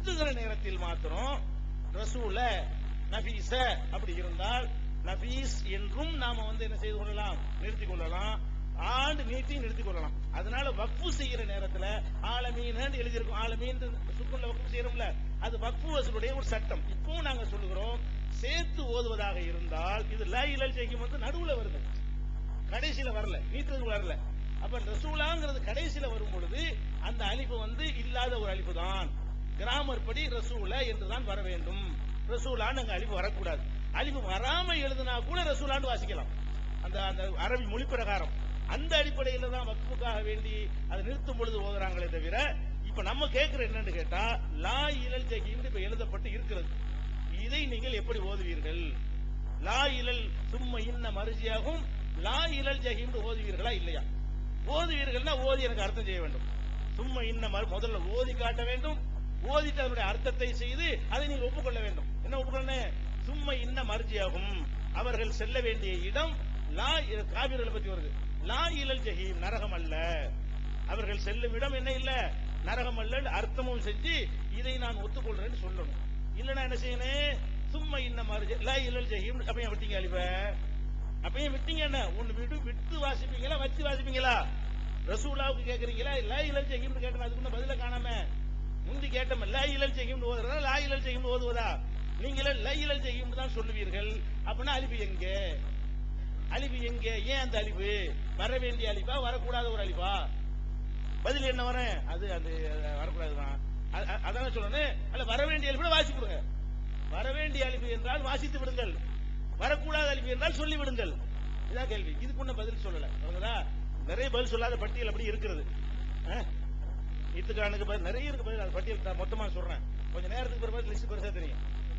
நிறுத்துகிற நேரத்தில் மாத்திரம் ரசூல நபீஸ அப்படி இருந்தால் நபீஸ் என்றும் நாம வந்து என்ன செய்து கொள்ளலாம்? நிறுத்திக் கொள்ளலாம். ஆண்டு நீட்டி நிறுத்திக் கொள்ளலாம். அதனால வக்ஃபு செய்யற நேரத்துல ஆலமீன் எழுதியிருக்கும். ஆலமீன் சுக்குன்ல வக்ஃபு செய்யறோம்ல அது வக்ஃபு வசூலுடைய ஒரு சட்டம். இப்பவும் நாங்க சொல்லுகிறோம் சேர்த்து ஓதுவதாக இருந்தால் இது ல இலல் ஜஹீம் வந்து நடுவுல வருது. கடைசியில வரல நீட்டுக்கு வரல. அப்ப ரசூலாங்கிறது கடைசியில வரும் பொழுது அந்த அழிப்பு வந்து இல்லாத ஒரு அழிப்பு தான் கிராமர் படி ரசூல என்றுதான் வர வேண்டும். ரசூலான்னு அழிவு வரக்கூடாது. அழிவு வராம எழுதுனா கூட ரசூலான்னு வாசிக்கலாம். அந்த அந்த அரபி மொழி பிரகாரம். அந்த அடிப்படையில தான் வக்ஃபுக்காக வேண்டி அதை நிறுத்தும் பொழுது ஓதுறாங்களே தவிர இப்ப நம்ம கேட்கிற என்னன்னு கேட்டா லா இழல் ஜஹீம் இப்ப எழுதப்பட்டு இருக்கிறது. இதை நீங்கள் எப்படி ஓதுவீர்கள்? லா இழல் சும்ம இன்ன மருஜியாகும். லா இழல் ஜஹீம் ஓதுவீர்களா இல்லையா? ஓதுவீர்கள்னா ஓதி எனக்கு அர்த்தம் செய்ய வேண்டும். சும்மா இன்ன முதல்ல ஓதி காட்ட வேண்டும். ஓதிட்டு அதனுடைய அர்த்தத்தை செய்து அதை நீங்க ஒப்புக்கொள்ள வேண்டும். என்ன ஒப்புக்கொள்ள சும்மா இன்ன மர்ஜியாகும். அவர்கள் செல்ல வேண்டிய இடம் லா காவிர்களை பத்தி வருது. லா இலல் ஜஹீம் நரகம் அல்ல. அவர்கள் செல்லும் இடம் என்ன இல்ல? நரகம் அல்ல. அர்த்தமும் செஞ்சு இதை நான் ஒத்துக்கொள்றேன்னு சொல்லணும். இல்லனா என்ன செய்யணும்? சும்மா இன்ன மர்ஜி லா இலல் ஜஹீம் அப்பயும் விட்டீங்க அழிவ? அப்பயும் விட்டீங்க என்ன? ஒண்ணு விட்டு விட்டு வாசிப்பீங்களா வச்சு வாசிப்பீங்களா? ரசூலாவுக்கு கேக்குறீங்களா? லா இலல் ஜஹீம் கேட்கணும் அதுக்கு முன்ன பதில காணாம? முந்தி கேட்டோம் லா இலல் ஜஹீம்னு ஓதுறதா? லா இலல் செய்யும் ஓதுவதா? நீங்களே லை இலல் ஜஹீம்னு தான் சொல்லுவீர்கள். அப்படின்னா அழிவு எங்க? அழிவு எங்க? ஏன் அந்த அழிவு? வர வேண்டிய அலிபா வரக்கூடாத ஒரு அழிப்பா பதில் என்ன வரேன்? அது அது வரக்கூடாதுதான் அதான் அதானே சொல்லணும். அல்ல வர வேண்டிய அலிபு வாசி கொடுங்க வர வேண்டிய அலிபு என்றால் வாசித்து விடுங்கள். வரக்கூடாத அழிப்பு என்றால் சொல்லி விடுங்கள். இதான் கேள்வி. இதுக்கு ஒன்றும் பதில் சொல்லல. நிறைய பதில் சொல்லாத பட்டியல் அப்படி இருக்கிறது. அஹ்? இத்துக்கானுக்கு பதில் நிறைய இருக்கு பதில் அது பட்டியல் நான் மொத்தமா சொல்றேன். கொஞ்சம் நேரத்துக்கு பிறகு லிஸ்ட் பெருசா தெரியும்.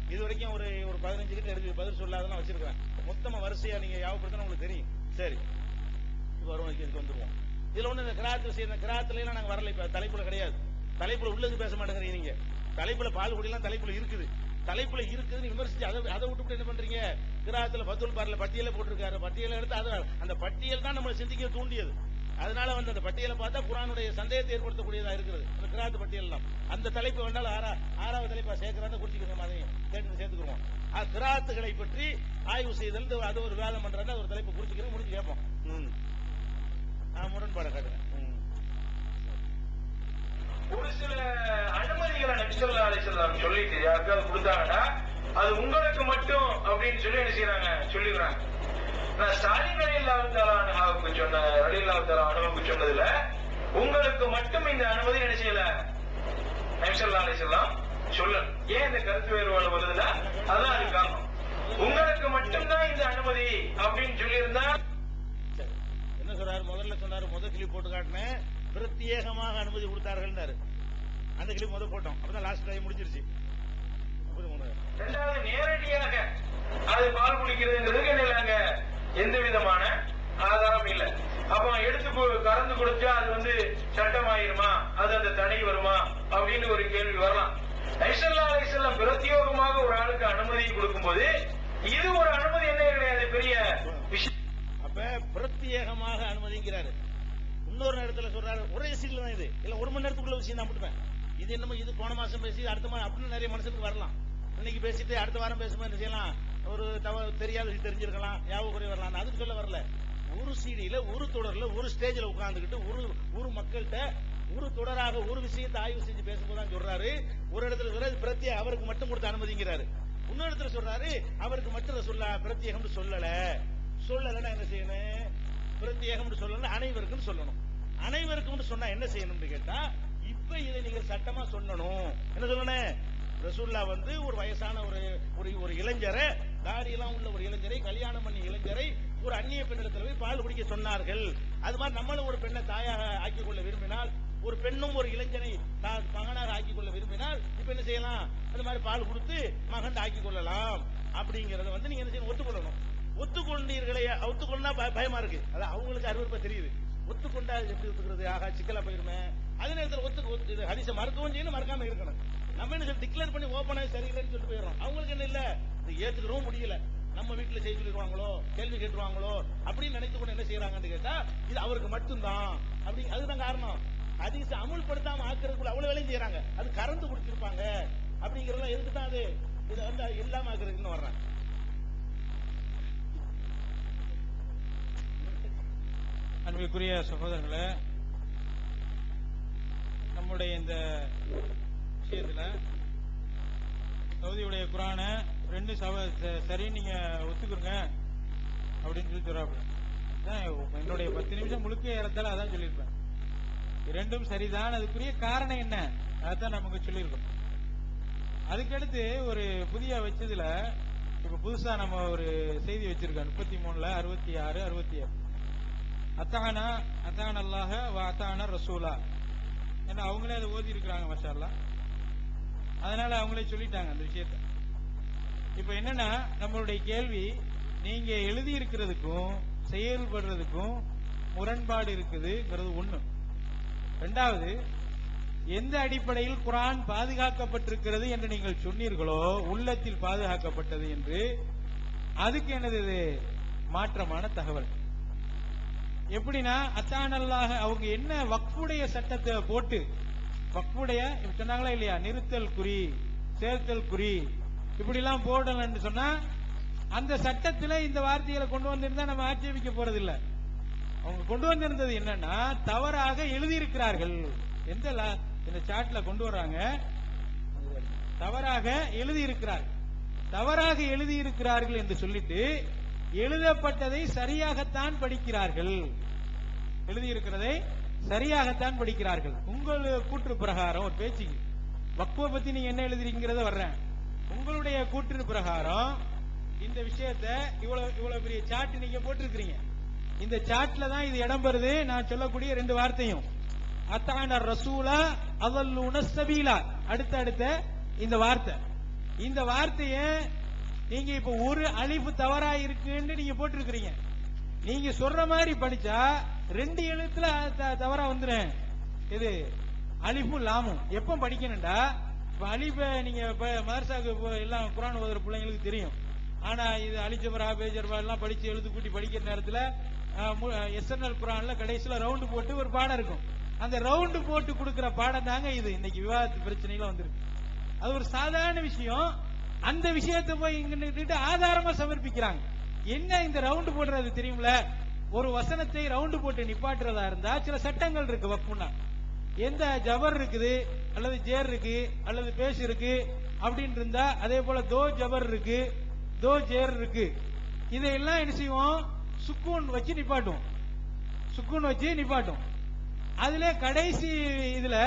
இது வரைக்கும் ஒரு ஒரு பதினஞ்சு கிட்ட எழுதி பதில் சொல்லாதெல்லாம் வச்சிருக்கிறேன். மொத்தமா வரிசையா நீங்க யாவப்படுத்தினா உங்களுக்கு தெரியும். சரி. வரும் வருவோம் இதுக்கு வந்துருவோம். இதுல ஒண்ணு இந்த கிராத்து விஷயம் இந்த கிராத்துல எல்லாம் நாங்க வரல இப்ப. தலைப்புல கிடையாது. தலைப்புல உள்ளது பேச மாட்டேங்கிறீங்க நீங்க. தலைப்புல பால் குடியெல்லாம் தலைப்புல இருக்குது. தலைப்புல இருக்குதுன்னு விமர்சிச்சு அதை அதை விட்டுவிட்டு என்ன பண்றீங்க? கிராத்துல பத்துல் பார்ல பட்டியல போட்டிருக்காரு. பட்டியலை எடுத்து அதை அந்த பட்டியல் தான் நம்மளை சிந்திக்க தூண்டியது. அதனால வந்து அந்த பட்டியலை பார்த்தா குரானுடைய சந்தேகத்தை ஏற்படுத்தக்கூடியதா இருக்கிறது. அந்த கிராத்து பட்டியல் எல்லாம் அந்த தலைப்பு வேண்டாலும் ஆறா ஆறாவது தலைப்பா சேர்க்கிறாங்க குறிச்சிக்கிறோம் அதையும். கேட்டு சேர்த்துக்கிறோம் ஆ, கிராத்துகளை பற்றி ஆய்வு செய்தல் அது ஒரு விவாதம் பண்றாங்க ஒரு தலைப்பு குறிச்சிக்கிறோம் முடிச்சு கேட்போம். ம். நான் முரண்பாட காட்டுறேன் ம். ஒரு சில அனுமதிகளை நபிசல்லா அலிசல்லாம் சொல்லிட்டு யாருக்காவது கொடுத்தாங்கன்னா அது உங்களுக்கு மட்டும் அப்படின்னு சொல்லி என்ன செய்யறாங்க சொல்லிடுறாங்க. நான் ஸ்டாலின் அலில்லாவுக்கு சொன்ன அலில்லாவுத்தலா அனுபவம் சொன்னதுல உங்களுக்கு மட்டும் இந்த அனுமதி என்ன செய்யல? நபிசல்லா அலிசல்லாம் சொல்லணும். ஏன் இந்த கருத்து வேறுபாடு வருதுன்னா அதான் அது காரணம். உங்களுக்கு மட்டும்தான் இந்த அனுமதி அப்படின்னு சொல்லியிருந்தா. என்ன சொல்றாரு? முதல்ல சொன்னாரு முதல் கிளிப் போட்டு காட்டினேன். பிரத்யேகமாக அனுமதி கொடுத்தார்கள்னாரு. அந்த கிளிப் முதல் போட்டோம். அப்பதான் லாஸ்ட் டைம் முடிஞ்சிருச்சு. ரெண்டாவது நேரடியாக அது பால் குடிக்கிறதுங்கிறதுக்கு என்ன இல்லைங்க? எந்த விதமான ஆதாரம் இல்லை. அப்ப எடுத்து கறந்து கொடுத்தா அது வந்து சட்டம் ஆயிருமா அது அந்த தடை வருமா? அப்படின்னு ஒரு கேள்வி வரலாம். ஐசல்லா அலிசல்லாம் பிரத்யோகமாக ஒரு ஆளுக்கு அனுமதி கொடுக்கும் போது இது ஒரு அனுமதி என்ன கிடையாது? பெரிய விஷயம். அப்ப பிரத்யேகமாக அனுமதிங்கிறாரு. இன்னொரு நேரத்துல சொல்றாரு ஒரே சீட்ல தான் இது. இல்ல ஒரு மணி நேரத்துக்குள்ள விஷயம் தான் மட்டுமே இது என்னமோ இது போன மாசம் பேசி அடுத்த மாதம் அப்படின்னு நிறைய மனுஷனுக்கு வரலாம். இன்னைக்கு பேசிட்டு அடுத்த வாரம் பேசும்போது என்ன செய்யலாம்? ஒரு தவ தெரியாத விஷயம் தெரிஞ்சிருக்கலாம் ஞாபகம் குறை வரலாம் அதுக்கு சொல்ல வரல. ஒரு சீடியில ஒரு தொடர்ல ஒரு ஸ்டேஜில் உட்காந்துக்கிட்டு ஒரு ஒரு மக்கள்கிட்ட ஒரு தொடராக ஒரு விஷயத்தை ஆய்வு செஞ்சு பேசும்போது தான் சொல்றாரு. ஒரு இடத்துல சொல்றாரு பிரத்யேக அவருக்கு மட்டும் கொடுத்த அனுமதிங்கிறாரு. இன்னொரு இடத்துல சொல்றாரு அவருக்கு மட்டும் சொல்ல பிரத்யேகம்னு சொல்லல. சொல்லலைன்னா என்ன செய்யணும்? பிரத்யேகம்னு சொல்லல அனைவருக்கும் சொல்லணும். அனைவருக்கும் சொன்னா என்ன செய்யணும்னு கேட்டா இப்ப இதை நீங்க சட்டமா சொல்லணும். என்ன சொல்லணும்? ரசூல்லா வந்து ஒரு வயசான ஒரு ஒரு ஒரு இளைஞரை தாடியெல்லாம் உள்ள ஒரு இளைஞரை கல்யாணம் பண்ணி இளைஞரை ஒரு அந்நிய பெண்ணிடத்தில் போய் பால் குடிக்க சொன்னார்கள். அது மாதிரி நம்மளும் ஒரு பெண்ணை தாயாக ஆக்கிக் கொள்ள விரும்பினால் ஒரு பெண்ணும் ஒரு இளைஞனை தான் மகனாக ஆக்கிக் கொள்ள விரும்பினால் இப்ப என்ன செய்யலாம்? அந்த மாதிரி பால் கொடுத்து மகன் ஆக்கிக் கொள்ளலாம். அப்படிங்கறத வந்து நீங்க என்ன செய்யணும்? ஒத்துக்கொள்ளணும். ஒத்துக்கொண்டீர்களே ஒத்துக்கொள்ளா பயமா இருக்கு. அது அவங்களுக்கு அருவருப்பா தெரியுது. ஒத்துக்கொண்டா எப்படி ஒத்துக்கிறது? ஆகா சிக்கலா போயிருமே. அதே நேரத்தில் ஒத்து இது ஹரிச மறக்கவும் செய்யணும் மறக்காம இருக்கணும். நம்ம என்ன சொல்லி டிக்ளேர் பண்ணி ஓப்பனா சரியில்லைன்னு சொல்லிட்டு போயிடுறோம். அவங்களுக்கு என்ன இல்ல? இது ஏத்துக்கிறவும் முடியல. நம்ம வீட்டுல செய்ய சொல்லிடுவாங்களோ கேள்வி கேட்டுருவாங்களோ? அப்படின்னு நினைத்து கொண்டு என்ன செய்யறாங்கன்னு கேட்டா இது அவருக்கு மட்டும்தான். அப்படி அதுதான் காரணம். அதிக அமுல்படுத்தாம ஆக்குறதுக்குள்ள அவ்வளவு வேலையும் செய்யறாங்க அது கறந்து குடிச்சிருப்பாங்க. படிக்கிறதெல்லாம் எதுக்கு தான் அது? இதை வந்து இல்லாம ஆக்குறதுன்னு வர்றாங்க. அன்பிற்குரிய சகோதரர்களே நம்முடைய இந்த விஷயத்துல சவுதியுடைய குரானை ரெண்டு சவ சரி நீங்க ஒத்துக்குங்க அப்படின்னு சொல்லி சொல்றாப்புல. என்னுடைய பத்து நிமிஷம் முழுக்க ஏறத்தால அதான் சொல்லியிருப்பேன். இரண்டும் சரிதான் அதுக்குரிய காரணம் என்ன? அதான் நமக்கு சொல்லியிருக்கோம். அதுக்கடுத்து ஒரு புதிய வச்சதுல இப்ப புதுசா நம்ம ஒரு செய்தி வச்சிருக்கோம். முப்பத்தி மூணுல அறுபத்தி ஆறு அறுபத்தி ஆறு அத்தானா அத்தான் அல்லாஹ அத்தான ரசூலா. ஏன்னா அவங்களே அதை ஓதி இருக்கிறாங்க மசாலா அதனால அவங்களே சொல்லிட்டாங்க அந்த விஷயத்த. இப்ப என்னன்னா நம்மளுடைய கேள்வி நீங்க எழுதி இருக்கிறதுக்கும் செயல்படுறதுக்கும் முரண்பாடு இருக்குதுங்கிறது ஒண்ணு. ரெண்டாவது எந்த அடிப்படையில் குரான் பாதுகாக்கப்பட்டிருக்கிறது என்று நீங்கள் சொன்னீர்களோ உள்ளத்தில் பாதுகாக்கப்பட்டது என்று அதுக்கு எனது மாற்றமான தகவல். எப்படின்னா அத்தானல்லாக அவங்க என்ன வக்குடைய சட்டத்தை போட்டு வக்ஃபுடைய சொன்னாங்களா இல்லையா? நிறுத்தல் குறி சேர்த்தல் குறி. இப்படி எல்லாம் போடலன்னு சொன்னா அந்த சட்டத்தில் இந்த வார்த்தைகளை கொண்டு வந்திருந்தா நம்ம ஆட்சேபிக்க போறதில்ல. அவங்க கொண்டு வந்திருந்தது என்னன்னா தவறாக எழுதியிருக்கிறார்கள். எந்த லா- இந்த சாட்ல கொண்டு வர்றாங்க? தவறாக எழுதியிருக்கிறார். தவறாக எழுதியிருக்கிறார்கள் என்று சொல்லிட்டு எழுதப்பட்டதை சரியாகத்தான் படிக்கிறார்கள். எழுதியிருக்கிறதை சரியாகத்தான் படிக்கிறார்கள். உங்கள் கூற்று பிரகாரம் ஒரு பேச்சு. வக்குவ பத்தி நீங்க என்ன எழுதுறீங்கிறத வர்றேன். உங்களுடைய கூற்று பிரகாரம் இந்த விஷயத்தை இவ்வளவு இவ்வளவு பெரிய சாட் நீங்க போட்டிருக்கிறீங்க. இந்த சாட்ல தான் இது இடம் பெறுது. நான் சொல்லக்கூடிய ரெண்டு வார்த்தையும். அத்தான ரசூலா அவல்லூன சபீலா. அடுத்த அடுத்த இந்த வார்த்தை. இந்த வார்த்தைய நீங்க இப்ப ஒரு அழிப்பு தவறா இருக்குன்னு நீங்க போட்டிருக்கிறீங்க. நீங்க சொல்ற மாதிரி படிச்சா ரெண்டு எழுத்துல த- தவறா வந்துடும் இது அலிஃபும் லாமும். எப்ப படிக்கணும்டா? இப்ப அலிஃப நீங்க இப்ப மதரசாக்கு எல்லாம் குரான் ஓதுற பிள்ளைங்களுக்கு தெரியும். ஆனா இது அலிஜபரா பேஜர்பா எல்லாம் படிச்சு எழுது கூட்டி படிக்கிற நேரத்துல எஸ்என்எல் குரான்ல கடைசியில ரவுண்டு போட்டு ஒரு பாடம் இருக்கும். அந்த ரவுண்டு போட்டு கொடுக்கிற பாடம் தாங்க இது. இன்னைக்கு விவாதத்து பிரச்சனையில வந்திருக்கு. அது ஒரு சாதாரண விஷயம். அந்த விஷயத்தை போய் இங்கிட்டு ஆதாரமா சமர்ப்பிக்கிறாங்க. என்ன இந்த ரவுண்டு போடுறது தெரியும்ல? ஒரு வசனத்தை ரவுண்டு போட்டு நிப்பாட்டுறதா இருந்தா சில சட்டங்கள் இருக்கு வக்குன்னா. எந்த ஜபர் இருக்குது அல்லது ஜேர் இருக்கு அல்லது பேஸ் இருக்கு அப்படின்னு இருந்தா அதே போல தோ ஜபர் இருக்கு தோ ஜேர் இருக்கு. இதையெல்லாம் என்ன செய்வோம்? சுக்கூன் வச்சு நிப்பாட்டுவோம். சுக்கூன் வச்சு நிப்பாட்டும் அதுல கடைசி இதுல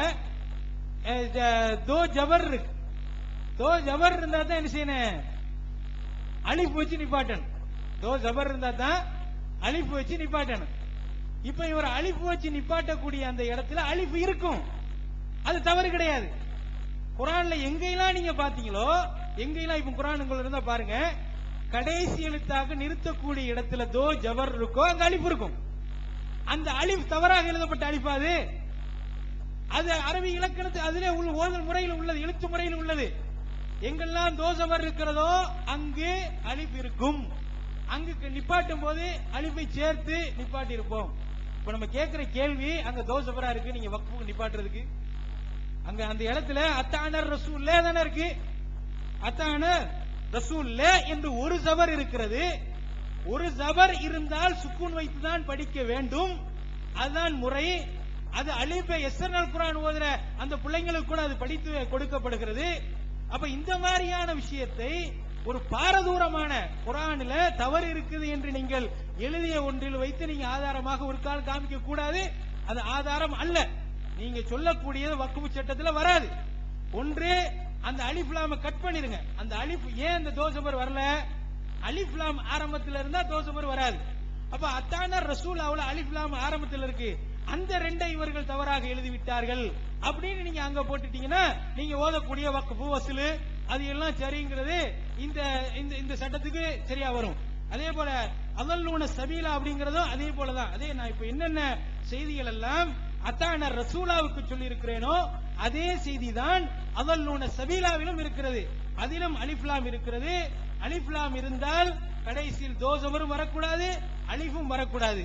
தோ ஜபர் இருக்கு. தோ ஜபர் இருந்தா தான் என்ன செய்யணும்? அழிப்பு வச்சு நிப்பாட்டணும். தோ ஜபர் இருந்தா தான் அழிப்பு வச்சு நிப்பாட்டணும். இப்ப இவர் அழிப்பு வச்சு நிப்பாட்டக்கூடிய அந்த இடத்துல அழிப்பு இருக்கும். அது தவறு கிடையாது. குரான்ல எங்கெல்லாம் நீங்க பாத்தீங்களோ எங்கெல்லாம் இப்ப குரான் உங்களை இருந்தா பாருங்க கடைசி எழுத்தாக நிறுத்தக்கூடிய இடத்துல தோ ஜபர் இருக்கோ அங்க அழிப்பு இருக்கும். அந்த அழிப் தவறாக எழுதப்பட்ட அழிப்பு அது? அது அரபி இலக்கணத்து அதிலே உள்ள ஓதல் முறையில் உள்ளது எழுத்து முறையில் உள்ளது. எங்கெல்லாம் தோசவர் இருக்கிறதோ அங்கு அழிப்பு இருக்கும். அங்கு நிப்பாட்டும் போது அழிப்பை சேர்த்து நிப்பாட்டி இருப்போம் இப்ப நம்ம கேட்கிற கேள்வி அங்க தோசபரா இருக்கு நீங்க வக்ஃபுக்கு நிப்பாட்டுறதுக்கு. அங்க அந்த இடத்துல அத்தானர் ரசூல்லே தானே இருக்கு. அத்தானர் ரசூல்லே என்று ஒரு ஜபர் இருக்கிறது. ஒரு ஜபர் இருந்தால் சுக்குன் வைத்துதான் படிக்க வேண்டும். அதுதான் முறை. அது அழிப்பை எஸ்என்எல் குரான் ஓதுற அந்த பிள்ளைங்களுக்கு கூட அது படித்து கொடுக்கப்படுகிறது. அப்ப இந்த மாதிரியான விஷயத்தை ஒரு பாரதூரமான குரானில தவறு இருக்குது என்று நீங்கள் எழுதிய ஒன்றில் வைத்து நீங்க ஆதாரமாக ஒரு கால் காமிக்க கூடாது. அது ஆதாரம் அல்ல. நீங்க சொல்லக்கூடியது வக்குவு சட்டத்துல வராது. ஒன்று அந்த அலிஃப்லாம கட் பண்ணிருங்க அந்த அலிஃப் ஏன் அந்த தோசபர் வரல? அலிஃப்லாம் ஆரம்பத்துல இருந்தா தோசபர் வராது. அப்ப அத்தான ரசூல் அவள அலிஃப்லாம் ஆரம்பத்துல இருக்கு. அந்த ரெண்டை இவர்கள் தவறாக எழுதி விட்டார்கள் அப்படின்னு நீங்க அங்க போட்டுட்டீங்கன்னா நீங்க ஓதக்கூடிய வக்ஃபு வசூல். அது எல்லாம் சரிங்கிறது இந்த இந்த இந்த சட்டத்துக்கு சரியா வரும். அதே போல அதல்லூன சபீலா அப்படிங்கறதும் அதே போலதான். அதே நான் இப்ப என்னென்ன செய்திகள் எல்லாம் அத்தான ரசூலாவுக்கு சொல்லி இருக்கிறேனோ அதே செய்தி தான் அதல்லூன சபீலாவிலும் இருக்கிறது. அதிலும் அலிஃப்லாம் இருக்கிறது. அலிஃப்லாம் இருந்தால் கடைசியில் தோசவரும் வரக்கூடாது அலிஃபும் வரக்கூடாது.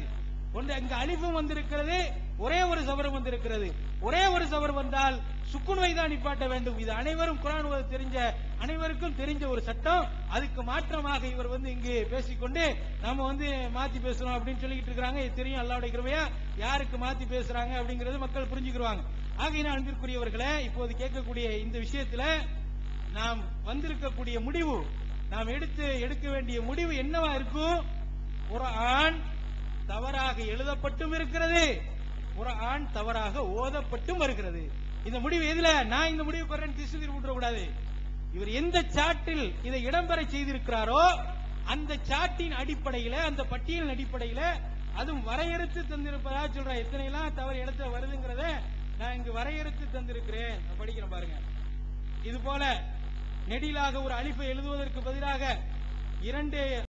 ஒன்று இங்க அலிஃபும் வந்திருக்கிறது ஒரே ஒரு சவரம் வந்திருக்கிறது. ஒரே ஒரு சவரம் வந்தால் சுக்குனுவை தான் நிப்பாட்ட வேண்டும். இது அனைவரும் குரான் தெரிஞ்ச அனைவருக்கும் தெரிஞ்ச ஒரு சட்டம். அதுக்கு மாற்றமாக இவர் வந்து இங்கு பேசிக்கொண்டு நம்ம வந்து மாத்தி பேசுறோம் அப்படின்னு சொல்லிட்டு இருக்கிறாங்க. இது தெரியும் அல்லாவுடைய கிருபையா. யாருக்கு மாத்தி பேசுறாங்க அப்படிங்கறது மக்கள் புரிஞ்சுக்கிறாங்க ஆகையினால் அன்பிற்குரியவர்களை இப்போது கேட்கக்கூடிய இந்த விஷயத்துல நாம் வந்திருக்கக்கூடிய முடிவு நாம் எடுத்து எடுக்க வேண்டிய முடிவு என்னவா இருக்கும்? ஒரு ஆண் தவறாக எழுதப்பட்டும் இருக்கிறது. குரான் தவறாக ஓதப்பட்டும் வருகிறது. இந்த முடிவு எதுல? நான் இந்த முடிவு பெறேன் திசை விட்டுற கூடாது இவர் எந்த சாட்டில் இதை இடம்பெற செய்திருக்கிறாரோ அந்த சாட்டின் அடிப்படையில அந்த பட்டியலின் அடிப்படையில அதுவும் வரையறுத்து தந்திருப்பதா சொல்றேன் எத்தனை எல்லாம் தவறு இடத்துல வருதுங்கிறத நான் இங்கு வரையறுத்து தந்திருக்கிறேன். நான் படிக்கிறேன் பாருங்க. இது போல நெடிலாக ஒரு அழிப்பை எழுதுவதற்கு பதிலாக இரண்டு